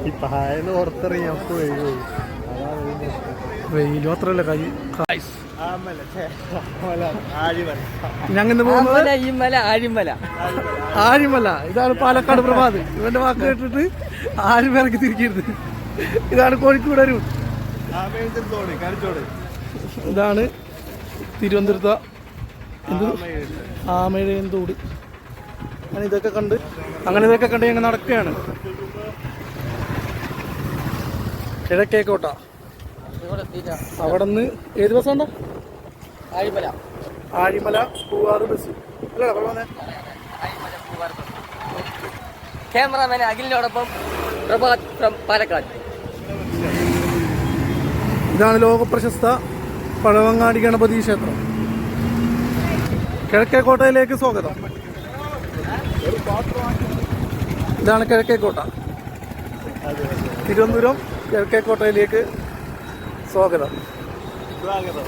ഈ പുറത്തിറങ്ങി അപ്പൊ വീഴുപോയി വെയിൽ മാത്രല്ല കൈ ഞങ്ങൾ പോകുന്നത്? ആഴിമല. ഇതാണ് പാലക്കാട് പ്രഭാത്. ഇവന്റെ വാക്ക് കേട്ടിട്ട് ആഴിമലക്ക് തിരിക്കരുത്. ഇതാണ് കോഴിക്കോട് അരൂർ. ആമയിലത്തെ തോട്, കരച്ചോട്. ഇതാണ് തിരുവനന്തപുരത്ത്. ആമഴയന്തോട് അങ്ങനെ ഇതൊക്കെ കണ്ട് അങ്ങനെ ഇതൊക്കെ കണ്ട് ഞങ്ങൾ നടക്കുകയാണ്. കിഴക്കേക്കോട്ട. അവിടെ നിന്ന് ഏത് ബസ് ഉണ്ടോ ആഴിമല. ആഴിമല പൂവാറ് ബസ് അല്ലേ പറഞ്ഞേ ക്യാമറാമാൻ അഖിലിനോടൊപ്പം പ്രഭാത് ഫ്രം പാലക്കാട്. ഇതാണ് ലോകപ്രശസ്ത പഴവങ്ങാടി ഗണപതി ക്ഷേത്രം. കിഴക്കേക്കോട്ടയിലേക്ക് സ്വാഗതം. ഇതാണ് കിഴക്കേക്കോട്ട തിരുവനന്തപുരം കിഴക്കേക്കോട്ടയിലേക്ക് സ്വാഗതം സ്വാഗതം.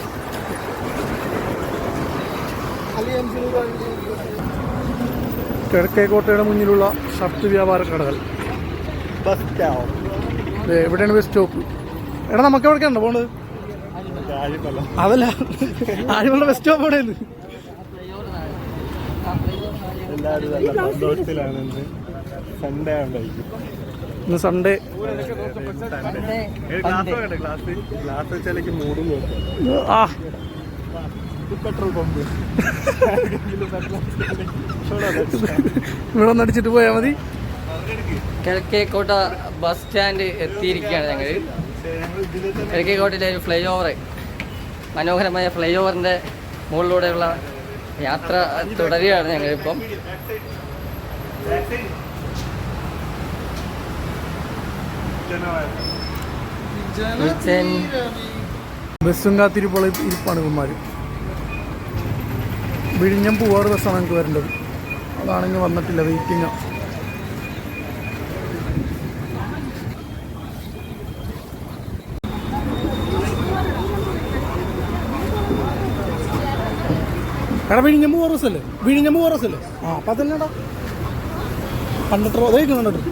കിഴക്കേക്കോട്ടയുടെ മുന്നിലുള്ള ഷർട്ട് വ്യാപാര കടകൾ ബസ് സ്റ്റാപ്പ്. എവിടെയാണ് ബസ് സ്റ്റോപ്പ് എടാ നമുക്ക് എവിടേക്കാണ് പോണത്. അതല്ല ആഴിമല ബസ് സ്റ്റോപ്പ് എവിടെ എല്ലാവരും സൺഡേ ഉണ്ടായിരിക്കും ഇന്ന് സൺഡേ ആ. ഇവിടെ ഒന്ന് അടിച്ചിട്ട് പോയാൽ മതി. കിഴക്കേക്കോട്ട ബസ് സ്റ്റാൻഡ് എത്തിയിരിക്കുകയാണ് ഞങ്ങൾ കിഴക്കേക്കോട്ടയിലെ ഒരു ഫ്ലൈ ഓവർ മനോഹരമായ ഫ്ലൈ ഓവറിന്റെ മുകളിലൂടെയുള്ള യാത്ര തുടരുകയാണ് ഞങ്ങളിപ്പം. ബസ്സും കാത്തിരിപ്പോൾ ഇരിപ്പാണ് ഇവന്മാർ വിഴിഞ്ഞം പൂവാറ് ബസ്സാണ് ഞങ്ങൾക്ക് വരേണ്ടത്. അതാണെങ്കിൽ വന്നിട്ടില്ല വെയിറ്റിംഗ് എടാ വിഴിഞ്ഞമ്പ് പൂവാറ് അല്ലേ വിഴിഞ്ഞമ്പ് പൂവാറ് അല്ലേ ആ അപ്പം അതന്നെടാ കണ്ടിട്ട് അതായിരിക്കും കണ്ടിട്ട്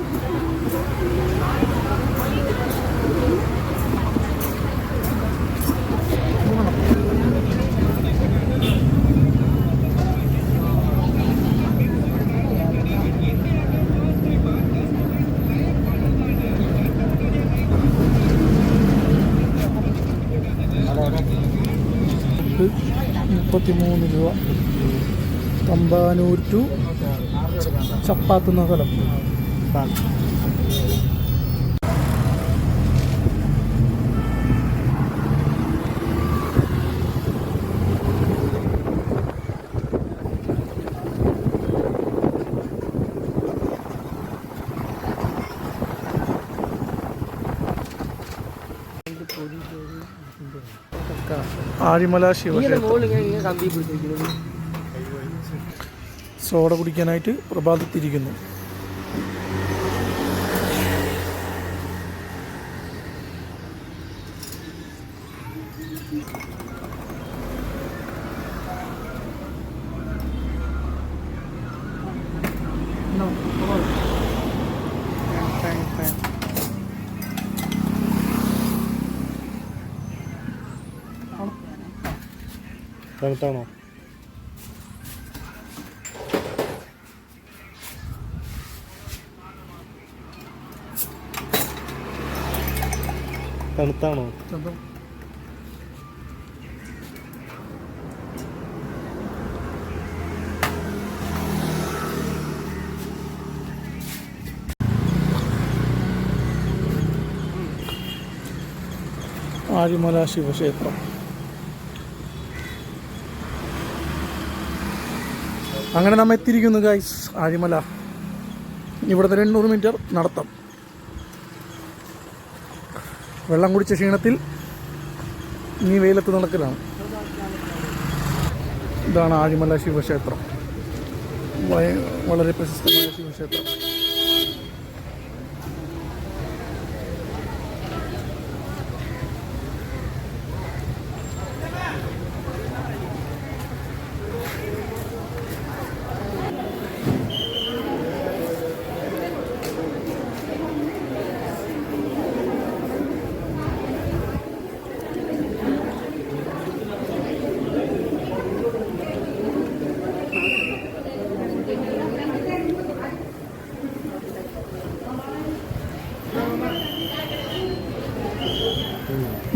മുപ്പത്തി മൂന്ന് രൂപ. തമ്പാനൂർ ടു ചപ്പാത്തുന്ന സ്ഥലം ആഴിമല ശിവക്ഷേത്രം. സോഡ കുടിക്കാനായിട്ട് പ്രഭാതത്തിരിക്കുന്നു. തണുത്താണോ തണുത്താണോ ആഴിമല ശിവക്ഷേത്രം അങ്ങനെ നമ്മൾ എത്തിയിരിക്കുന്നു ഗൈസ് ആഴിമല. ഇവിടുത്തെ എണ്ണൂറ് മീറ്റർ നടത്തം. വെള്ളം കുടിച്ച ക്ഷീണത്തിൽ നീ വെയിലത്ത് നടക്കലാണ്. ഇതാണ് ആഴിമല ശിവക്ഷേത്രം. വളരെ പ്രശസ്തമായ ശിവക്ഷേത്രം.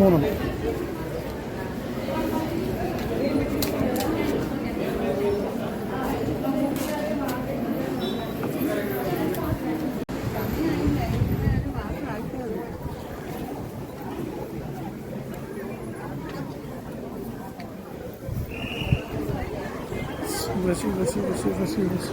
ものしばしししししし